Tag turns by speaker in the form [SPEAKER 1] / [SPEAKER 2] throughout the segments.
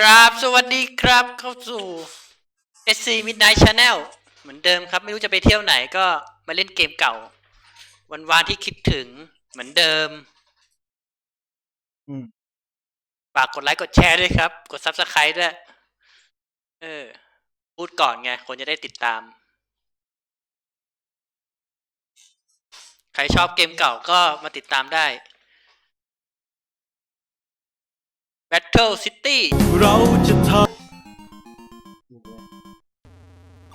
[SPEAKER 1] ครับ สวัสดีครับเข้าสู่ SC Midnight Channel เหมือนเดิมครับ ไม่รู้จะไปเที่ยวไหนก็มาเล่นเกมเก่า วันวานที่คิดถึงเหมือนเดิม
[SPEAKER 2] อืม
[SPEAKER 1] ฝากกดไลค์กดแชร์ด้วยครับ กด Subscribe ด้วย เออ พูดก่อนไง คนจะได้ติดตาม ใครชอบเกมเก่าก็มาติดตามได้ Battle City
[SPEAKER 3] เราจะท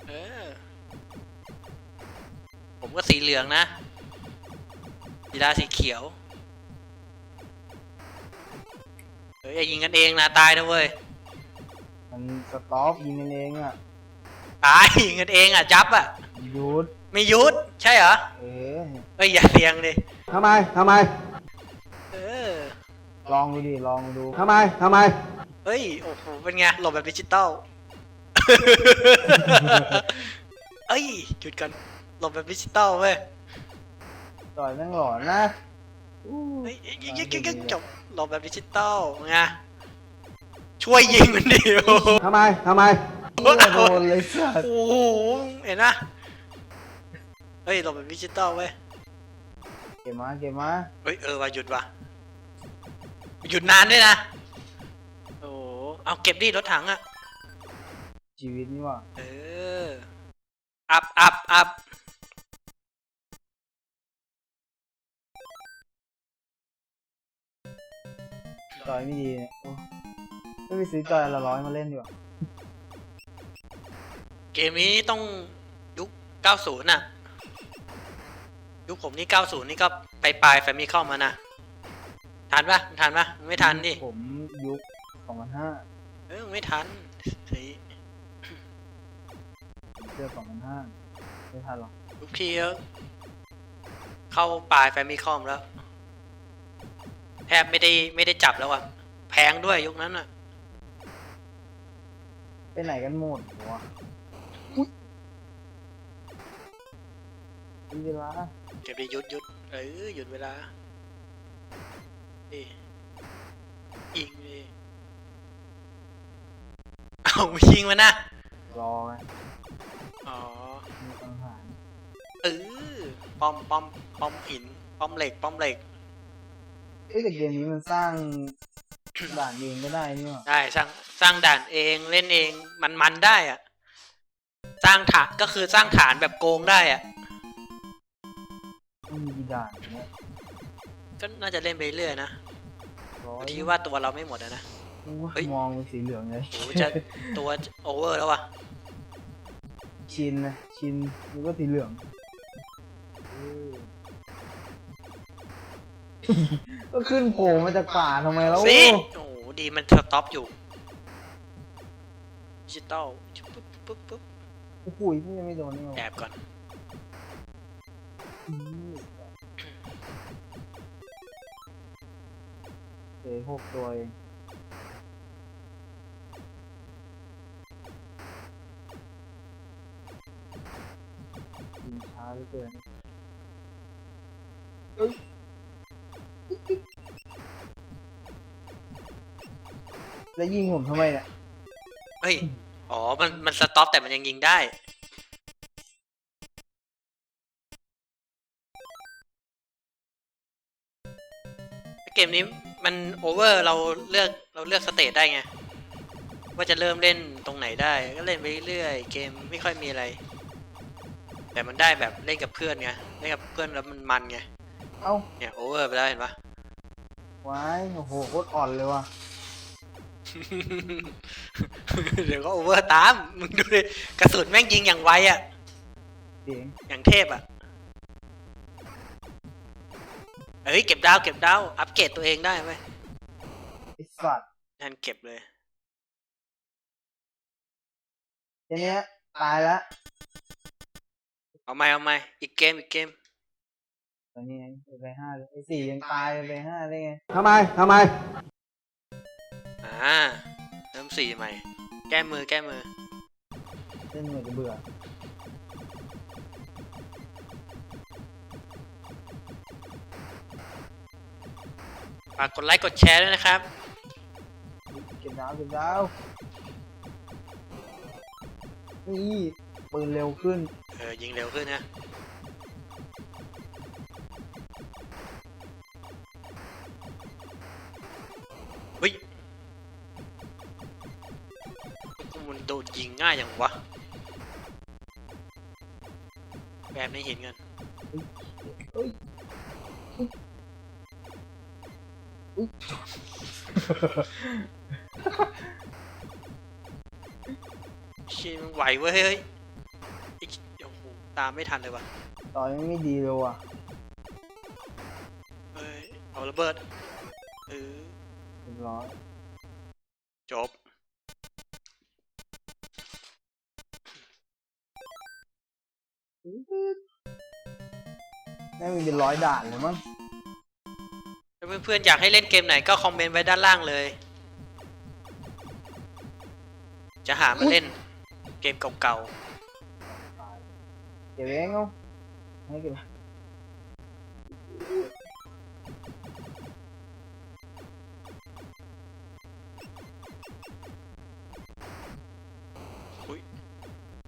[SPEAKER 1] เออ ผมก็สีเหลืองนะยีราสีเขียว เฮ้ยอย่ายิงกันเองนะตายนะเว้ย
[SPEAKER 2] มันสต็อปยิงกันเองอะ
[SPEAKER 1] ตายยิงกันเองอะ จับอะ
[SPEAKER 2] หยุด
[SPEAKER 1] ไม่หยุด ใช่เหรอ
[SPEAKER 2] เอ๊ะ
[SPEAKER 1] เฮ้ยอย่าเสียงเลย
[SPEAKER 2] ทำไม ทำไม
[SPEAKER 1] เออ
[SPEAKER 2] ลองดูดิ ลองดู ทำไม ทำไม
[SPEAKER 1] เฮ้ย โอ้โห เป็นไง หลบแบบดิจิตอล เอ้ย หยุดกัน หลบแบบดิจิตอลเว้ย
[SPEAKER 2] ต่อยแม่งหลอนนะอู้
[SPEAKER 1] เฮ้ยยิงยิงยิงยิงจบ หลบแบบดิจิตอลไง ช่วยยิงมันดิโอ้โห
[SPEAKER 2] ทำไม ทำไม โดนเลยสัส
[SPEAKER 1] โอ้โหเห็นนะ เฮ้ย หลบแบบดิจิตอลเว้ย
[SPEAKER 2] เก็บมาเก็บมา
[SPEAKER 1] เฮ้ย เออว่าหยุดว่ะ หยุดนานด้วยนะ โอ้โหเอาเก็บดิรถถังอะ
[SPEAKER 2] ชีวิตนี่ว่ะ
[SPEAKER 1] เออ อัพอัพอัพ
[SPEAKER 2] จอยไม่ดีเนี่ยโอ้ไม่ไปซื้อจอยละร้อยมาเล่นดีกว่า
[SPEAKER 1] เกมนี้ต้องยุค 90 น่ะ ยุคผมนี่ 90 นี่ก็ปลายปลายแฟมิเข้ามานะ ทันปะทันปะไม่ทันดิ
[SPEAKER 2] ผมยุคสองพันห้า
[SPEAKER 1] เออไม่ทันเฮ้ย
[SPEAKER 2] เสื้อสองพันห้าไม่ทันหรอก
[SPEAKER 1] ยุคพี่ก็เข้าปลายแฟมิคอมแล้วแทบไม่ได้ไม่ได้จับแล้วอะแพงด้วยยุคนั้นอะ
[SPEAKER 2] ไปไหนกันหมดวะมีเวลา
[SPEAKER 1] เก็บไปหยุดหยุดเออหยุดเวลา ดิยิงดิเอายิงมานะ
[SPEAKER 2] รอไง
[SPEAKER 1] อ๋อ
[SPEAKER 2] มีปัญหา
[SPEAKER 1] เออป้อมป้อมป้อมหินป้อมเหล็กป้อมเหล็ก
[SPEAKER 2] เอ้ยแต่เกมนี้มันสร้างด่านเองก็ได้นี่หว่า
[SPEAKER 1] ได้สร้างสร้างด่านเองเล่นเองมันมันๆได้อะสร้างฐานก็คือสร้างฐานแบบโกงได้อะ
[SPEAKER 2] ก็น่า
[SPEAKER 1] จะเล่นไปเรื่อยนะ
[SPEAKER 2] ร้อย
[SPEAKER 1] ที่ว่าตัวเราไม่หมดอะนะ
[SPEAKER 2] โอ้ย
[SPEAKER 1] เฮ้ย
[SPEAKER 2] มองเป็นสีเหลืองเลย
[SPEAKER 1] โอ้จะ ตัวโอเวอร์แล้ววะ
[SPEAKER 2] ชินนะชินนี่ก็สีเหลืองเออก็ขึ้นโผล่มาจากป่าทำไมแล้ว
[SPEAKER 1] สิโอ้โหดีมันสต็อปอยู่ดิจิตอลปุ๊บปุ๊บปุ๊บ
[SPEAKER 2] โอ้โหพี่ยังไม่โดนนี่ห
[SPEAKER 1] แอ
[SPEAKER 2] ว่า
[SPEAKER 1] บก่อน
[SPEAKER 2] อืม เจอหกตัวเองยิงช้าเหลือเกินแล้วยิงผมทำไมเนี่ย
[SPEAKER 1] เฮ้ย อ๋อ มัน มันสต็อปแต่มันยังยิงได้ เกมนี้ มันโอเวอร์เราเลือกเราเลือกสเตจได้ไง ว่าจะเริ่มเล่นตรงไหนได้ ก็เล่นไปเรื่อยๆเกมไม่ค่อยมีอะไร แต่มันได้แบบเล่นกับเพื่อนไงเล่นกับเพื่อนแล้วมันมันไง
[SPEAKER 2] เอ้า
[SPEAKER 1] เนี่ยโอเวอร์ไปแล้วเห็นปะ
[SPEAKER 2] ว้ายโอ้โหโคตรอ่อนเลยว่ะ
[SPEAKER 1] เดี๋ยวก็โอเวอร์ตาม มึงดูดิกระสุนแม่งยิงอย่างไวอะ
[SPEAKER 2] เสียง
[SPEAKER 1] อย่างเทพอะ เอ้ยเก็บดาวเก็บดาวอัปเกรดตัวเองได้ไหม
[SPEAKER 2] ไอสัตว์
[SPEAKER 1] นั่นเก็บเลย
[SPEAKER 2] ทีเนี้ยตายแล้ว
[SPEAKER 1] เอาไม่เอาไม่อีกเกมอีกเกม
[SPEAKER 2] ตอนนี้ไปห้าเลยไอสี่ยังตายไปห้าได้ไงทำไมทำไม
[SPEAKER 1] อ่าเริ่มสี่ใหม่ แก้มือแก้มือ
[SPEAKER 2] เล่นเหมือนจะเบื่อ
[SPEAKER 1] ฝากกดไลค์กดแชร์ด้วยนะครับ
[SPEAKER 2] เก็บดาวเก็บดาวนี่ปืนเร็วขึ้น
[SPEAKER 1] เออ ยิงเร็วขึ้นนะ เฮ้ยกูมันโดนยิงง่ายอย่างวะ แบบในหินกัน
[SPEAKER 2] เฮ้ย อุ๊ย
[SPEAKER 1] ชิมันไหวเว้ยเฮ้ยไอ้โอ้โหตามไม่ทันเลยวะ
[SPEAKER 2] ต่อยไม่ดีเลยว่ะ
[SPEAKER 1] เอ้ยเอาระเบิดเออ
[SPEAKER 2] เรียบร้อย
[SPEAKER 1] จบ
[SPEAKER 2] แม่งมีเป็นร้อยด่านเลยมั้ง
[SPEAKER 1] ถ้า เพื่อนๆอยากให้เล่นเกมไหนก็คอมเมนต์ไว้ด้านล่างเลย จะหามาเล่นเกมเก่า
[SPEAKER 2] เก็บเองเอาให้เก็บ
[SPEAKER 1] ๆ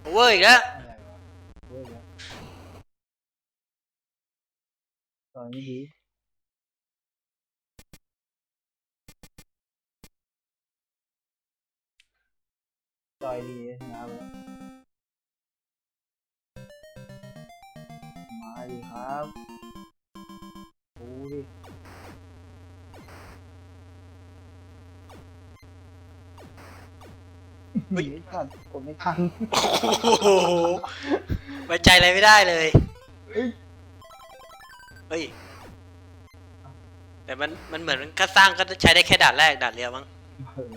[SPEAKER 1] โอเวอร์อีกแล้ว
[SPEAKER 2] อะไรวะเว้ยแล้วต่อยไม่ดีต่อยดีนะเลยมาดีครับโอ้ดิ
[SPEAKER 1] เฮ้ย
[SPEAKER 2] ตัดกดไม่ทัน
[SPEAKER 1] โอ้โหไว้ใจอะไรไม่ได้เลย
[SPEAKER 2] เฮ้ย
[SPEAKER 1] เฮ้ย แต่มันมันเหมือนมันก็สร้างก็ใช้ได้แค่ด่านแรกด่านเดียวมั้ง
[SPEAKER 2] เฮ้ย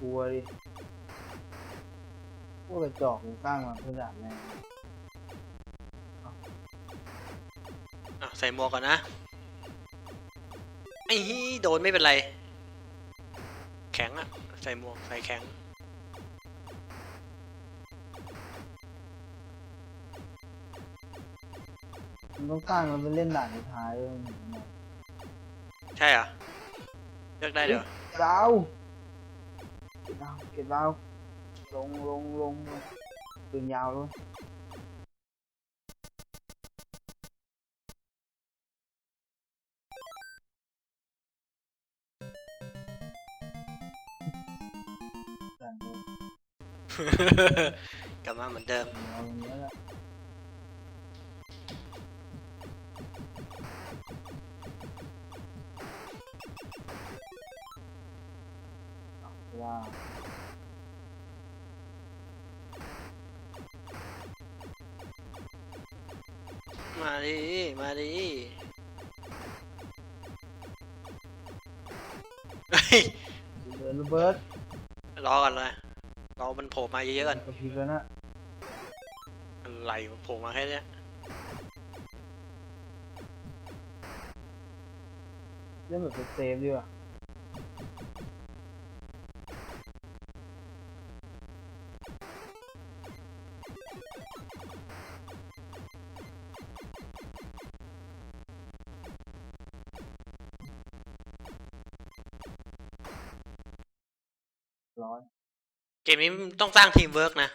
[SPEAKER 2] กลัวดิพ วกกระจอกกูสร้างมาเพื่อด่านแรง
[SPEAKER 1] อะใส่หมวกก่อนนะไอ้ฮี่โดนไม่เป็นไร แข็งอะใส่หมวกใส่แข็ง
[SPEAKER 2] มันต้องสร้างมันเป็นเล่นด่านสุดท้ายด้วยมันถึงจะ
[SPEAKER 1] ใช่เหรอเลือกได้เดี๋ยว
[SPEAKER 2] ดาวเก็บดาวเก็บดาว ลงลงลงลงปืนยาวเลยด่านเดิม
[SPEAKER 1] กลับมาเหมือนเดิม
[SPEAKER 2] เอาตรงนี้แหละเอาว่
[SPEAKER 1] มาดิ มาดิเฮ้ย
[SPEAKER 2] เดินระเบิด
[SPEAKER 1] รอกันเลยรอมันโผล่มาเยอะๆกัน
[SPEAKER 2] กระพริบแล้วนะ
[SPEAKER 1] อะไรวะโผล่มาแค่เนี้ย
[SPEAKER 2] เล่นแบบเซฟๆดีกว่า
[SPEAKER 1] นี้ต้องสร้างทีมเวิร์กนะ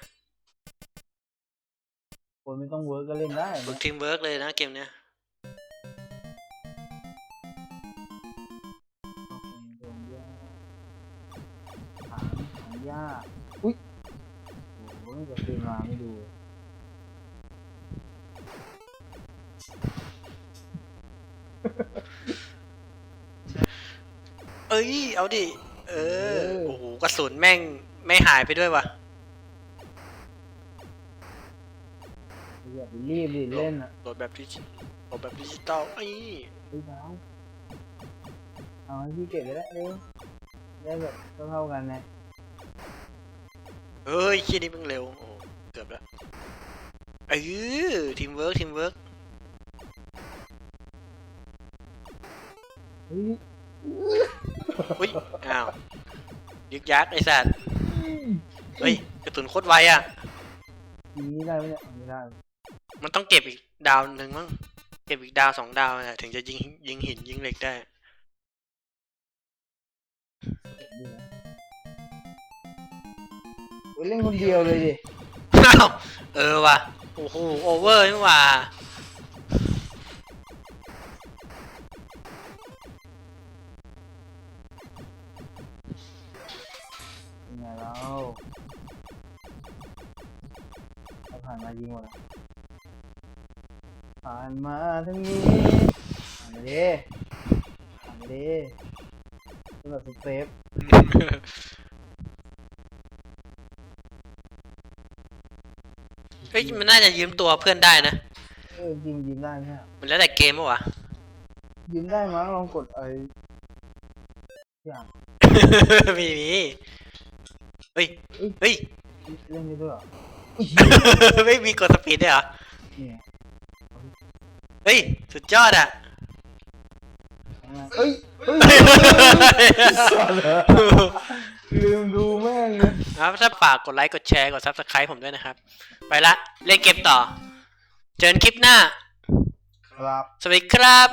[SPEAKER 2] คนไม่ต้องเวิร์กก็เล่นได้
[SPEAKER 1] ฝึ
[SPEAKER 2] นะ
[SPEAKER 1] กทีมเวิร์กเลยนะเกมเนี้ย
[SPEAKER 2] โดนเยอะถามถามยากอุ้ยโอ้โหจะคืนมาไม่ดู
[SPEAKER 1] เอ้ย เอาดิ เออ โอ้โหกระสุนแม่ง ไม่หายไปด้วยวะ
[SPEAKER 2] อย่าไปรีบดิเล่นอะ
[SPEAKER 1] โหลดแบบดิจิโหลดแบบดิจิตอลไอ้
[SPEAKER 2] เฮ้ยดาวเอาให้พี่เก็บไปแล้วเร็วได้แบบเท่าๆกันนะ
[SPEAKER 1] เฮ้ยขี้นี่มึงเร็วโอ้เกือบแล้วเออทีมเวิร์กทีมเวิร์ก
[SPEAKER 2] เฮ้ย
[SPEAKER 1] อุ้ย อ้าว ยึกยักษ์ไอ้สัตว์ เฮ้ยกระสุนโคตรไวอะ
[SPEAKER 2] ยิงนี้ได้ไหมเนี่ยไม่ได้
[SPEAKER 1] มันต้องเก็บอีกดาวหนึ่งมั้ง เก็บอีกดาวสองดาวนะถึงจะยิงยิงหินยิงเหล็กได้
[SPEAKER 2] เก็บดีแล้วไปเล่นคนเดียวเลยดิ
[SPEAKER 1] อ้าวเออว่ะ โอ้โหโอเวอร์นี่ว่ะ
[SPEAKER 2] ยังไงแล้ว มายิงหมดอะผ่านมาทางนี้ผ่านไปดิผ่านไปดิสำหรับเซฟ
[SPEAKER 1] เฮ้ยมันน่าจะยืมตัวเพื่อนได้นะ
[SPEAKER 2] เออยิงยิงได้ไหมอะ
[SPEAKER 1] มันแล้วแต่เกมปะวะ
[SPEAKER 2] ยิงได้มั้งลองกดไอ้อย่าง
[SPEAKER 1] มีมีเฮ้ยเฮ้ย
[SPEAKER 2] เล่นได้ด้วยเหรอ
[SPEAKER 1] ไม่มีกดสปีดด้วยเหรอ
[SPEAKER 2] เนี่ย
[SPEAKER 1] เฮ้ย สุดยอดอะ
[SPEAKER 2] เอ้ยเฮ้ยลืมดูแม่งเลย
[SPEAKER 1] ครับถ้าฝากกดไลค์ กดแชร์ กด subscribe ผมด้วยนะครับ ไปละ เล่นเกมต่อ เจอกันคลิปหน้า
[SPEAKER 2] ครับ
[SPEAKER 1] สวัสดีครับ